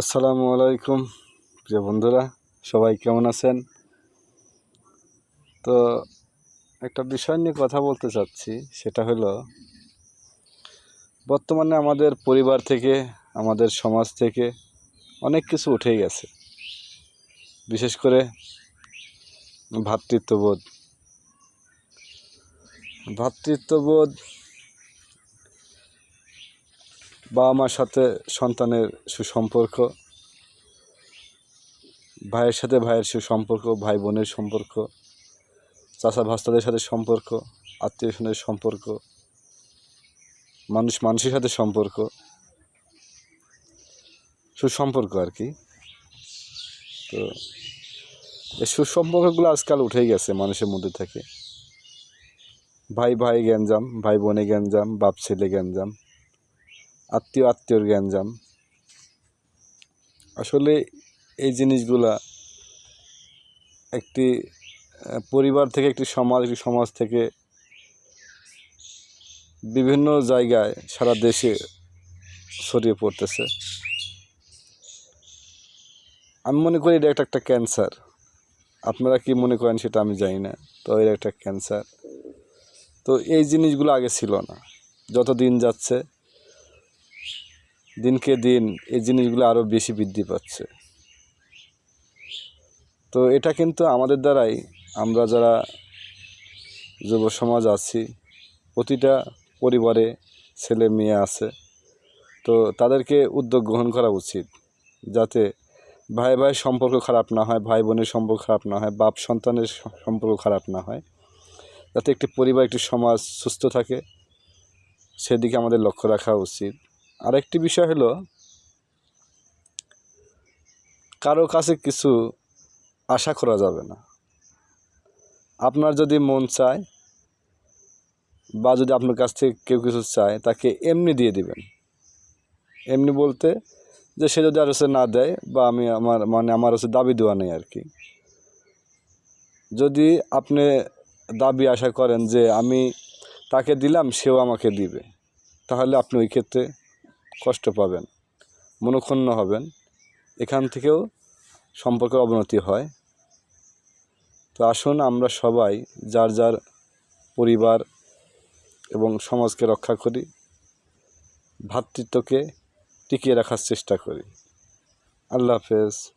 আসসালামু আলাইকুম, প্রিয় বন্ধুরা, সবাই কেমন আছেন? তো একটা বিষয় নিয়ে কথা বলতে চাচ্ছি, সেটা হলো, বর্তমানে আমাদের পরিবার থেকে, আমাদের সমাজ থেকে অনেক কিছু উঠে গেছে। বিশেষ করে ভ্রাতৃত্ববোধ ভ্রাতৃত্ববোধ বাবা মার সাথে সন্তানের সুসম্পর্ক, ভাইয়ের সাথে ভাইয়ের সুসম্পর্ক ভাই বোনের সম্পর্ক চাচা ভাস্তাদের সাথে সম্পর্ক, আত্মীয় স্বজনের সম্পর্ক, মানুষ মানুষের সাথে সম্পর্ক, সুসম্পর্ক আর কি। তো এই সুসম্পর্কগুলো আজকাল উঠেই গেছে মানুষের মধ্যে থেকে। ভাই ভাই গ্যাঞ্জাম ভাই বোনে গ্যাঞ্জাম বাপ ছেলে গ্যাঞ্জাম। আত্মীয় আত্মীয়র গ্যাঞ্জাম। আসলে এই জিনিসগুলা একটি পরিবার থেকে একটি সমাজ একটি সমাজ থেকে বিভিন্ন জায়গায় সারা দেশে ছড়িয়ে পড়তেছে। আমি মনে করি এটা একটা একটা ক্যান্সার। আপনারা কি মনে করেন সেটা আমি জানি না তো এটা একটা ক্যান্সার। তো এই জিনিসগুলো আগে ছিল না। যত দিন যাচ্ছে দিনকে দিন এই জিনিসগুলো আরও বেশি বৃদ্ধি পাচ্ছে। তো এটা কিন্তু আমাদের দ্বারাই আমরা যারা যুব সমাজ আছি, প্রতিটা পরিবারে ছেলে মেয়ে আছে, তো তাদেরকে উদ্যোগ গ্রহণ করা উচিত যাতে ভাই ভাই সম্পর্ক খারাপ না হয়, ভাই বোনের সম্পর্ক খারাপ না হয়, বাপ সন্তানের সম্পর্ক খারাপ না হয়, যাতে একটি পরিবার, একটি সমাজ সুস্থ থাকে, সেদিকে আমাদের লক্ষ্য রাখা উচিত। আরেকটি বিষয় হলো, কারও কাছে কিছু আশা করা যাবে না। আপনার যদি মন চায় বা যদি আপনার কাছ থেকে কেউ কিছু চায়, তাকে এমনি দিয়ে দিবেন। এমনি বলতে যে সে যদি আর হচ্ছে না দেয় বা আমি আমার মানে আমার হচ্ছে দাবি দেওয়া নেই আর কি। যদি আপনি দাবি আশা করেন যে আমি তাকে দিলাম, সেও আমাকে দিবে, তাহলে আপনি ওই ক্ষেত্রে কষ্ট পাবেন, মনক্ষুণ্ণ হবেন, এখান থেকেও সম্পর্কের অবনতি হয়। তো আসুন আমরা সবাই যার যার পরিবার এবং সমাজকে রক্ষা করি, ভ্রাতৃত্বকে টিকিয়ে রাখার চেষ্টা করি। আল্লাহ হাফেজ।